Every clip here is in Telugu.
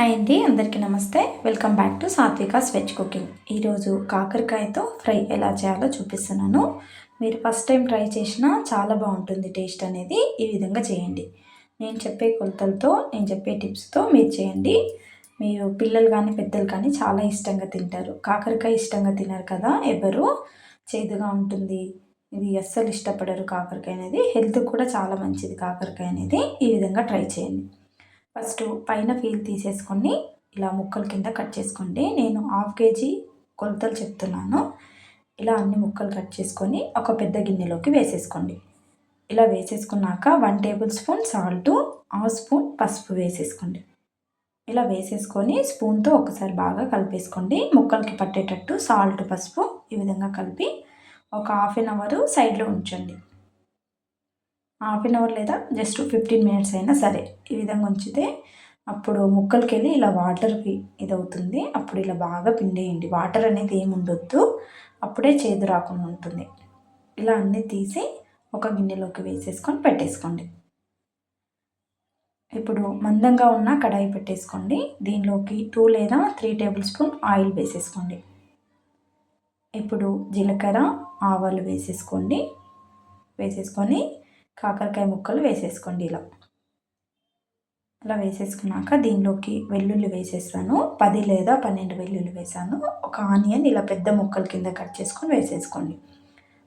హాయ్ అండి అందరికీ నమస్తే. Welcome back to Satvika's veg cooking ఈరోజు కాకరకాయతో ఫ్రై ఎలా చేయాలో చూపిస్తున్నాను. మీరు ఫస్ట్ టైం ట్రై చేసినా చాలా బాగుంటుంది టేస్ట్ అనేది. ఈ విధంగా చేయండి. నేను చెప్పే కొలతలతో నేను చెప్పే టిప్స్తో మీరు చేయండి. మీరు పిల్లలు కానీ పెద్దలు కానీ చాలా ఇష్టంగా తింటారు. కాకరకాయ ఇష్టంగా తినరు కదా ఎవరు? చేదుగా ఉంటుంది. ఇది అస్సలు ఇష్టపడరు కాకరకాయ అనేది. హెల్త్ కూడా చాలా మంచిది కాకరకాయ అనేది. ఈ విధంగా ట్రై చేయండి. ఫస్ట్ పైన ఫీల్ తీసేసుకొని ఇలా ముక్కల కింద కట్ చేసుకోండి నేను హాఫ్ కేజీ కొలతలు చెప్తున్నాను. ఇలా అన్ని ముక్కలు కట్ చేసుకొని ఒక పెద్ద గిన్నెలోకి వేసేసుకోండి. ఇలా వేసేసుకున్నాక one table spoon salt half spoon పసుపు వేసేసుకోండి. ఇలా వేసేసుకొని స్పూన్తో ఒకసారి బాగా కలిపేసుకోండి. ముక్కలకి పట్టేటట్టు సాల్ట్ పసుపు ఈ విధంగా కలిపి ఒక హాఫ్ అన్ అవర్ సైడ్లో ఉంచండి. హాఫ్ అన్ అవర్ లేదా జస్ట్ ఫిఫ్టీన్ మినిట్స్ అయినా సరే. ఈ విధంగా ఉంచితే అప్పుడు ముక్కలకి వెళ్ళి ఇలా వాటర్ ఇది అవుతుంది అప్పుడు ఇలా బాగా పిండేయండి. వాటర్ అనేది ఏమి ఉండొద్దు. అప్పుడే చేదు రాకుండా ఉంటుంది. ఇలా అన్నీ తీసి ఒక గిన్నెలోకి వేసేసుకొని పెట్టేసుకోండి. ఇప్పుడు మందంగా ఉన్న కడాయి పెట్టేసుకోండి. దీనిలోకి టూ లేదా త్రీ టేబుల్ స్పూన్ ఆయిల్ వేసేసుకోండి. ఇప్పుడు జీలకర్ర ఆవాలు వేసేసుకోండి. వేసేసుకొని కాకరకాయ ముక్కలు వేసేసుకోండి ఇలా. అలా వేసేసుకున్నాక దీనిలోకి వెల్లుల్లి వేసేస్తాను పది లేదా పన్నెండు వెల్లుల్లి వేసాను. ఒక ఆనియన్ ఇలా పెద్ద ముక్కల కింద కట్ చేసుకొని వేసేసుకోండి.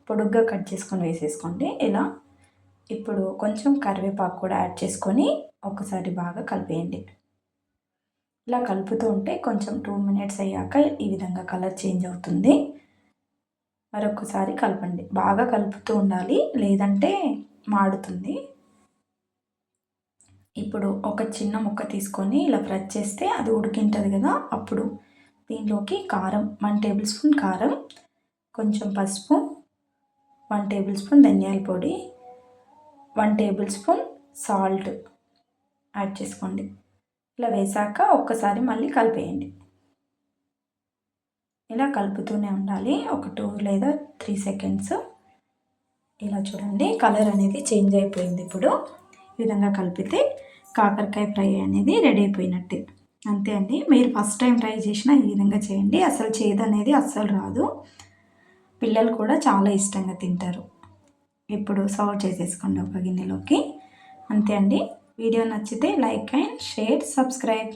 పొడుగ్గా కట్ చేసుకొని వేసేసుకోండి. ఇలా ఇప్పుడు కొంచెం కరివేపాకు కూడా యాడ్ చేసుకొని ఒకసారి బాగా కలిపేయండి. ఇలా కలుపుతూ ఉంటే కొంచెం టూ మినిట్స్ అయ్యాక ఈ విధంగా కలర్ చేంజ్ అవుతుంది. మరొకసారి కలపండి. బాగా కలుపుతూ ఉండాలి. లేదంటే మాడుతుంది. ఇప్పుడు ఒక చిన్న ముక్క తీసుకొని ఇలా ఫ్రై చేస్తే అది ఉడికింటుంది కదా. అప్పుడు దీనిలోకి కారం వన్ టేబుల్ స్పూన్ కారం కొంచెం పసుపు వన్ టేబుల్ స్పూన్ ధనియాల పొడి one table spoon salt add చేసుకోండి. ఇలా వేసాక ఒక్కసారి మళ్ళీ కలిపేయండి. ఇలా కలుపుతూనే ఉండాలి. ఒక టూ లేదా త్రీ సెకండ్స్. ఇలా చూడండి కలర్ అనేది చేంజ్ అయిపోయింది ఇప్పుడు. ఈ విధంగా కలిపితే కాకరకాయ ఫ్రై అనేది రెడీ అయిపోయినట్టే. అంతే అండి. మీరు ఫస్ట్ టైం ట్రై చేసినా ఈ విధంగా చేయండి. అసలు చేదు అనేది అస్సలు రాదు. పిల్లలు కూడా చాలా ఇష్టంగా తింటారు. ఇప్పుడు సర్వ్ చేసేసుకోండి ఒక గిన్నెలోకి. అంతే అండి. వీడియో నచ్చితే లైక్ అండ్ షేర్ సబ్స్క్రైబ్.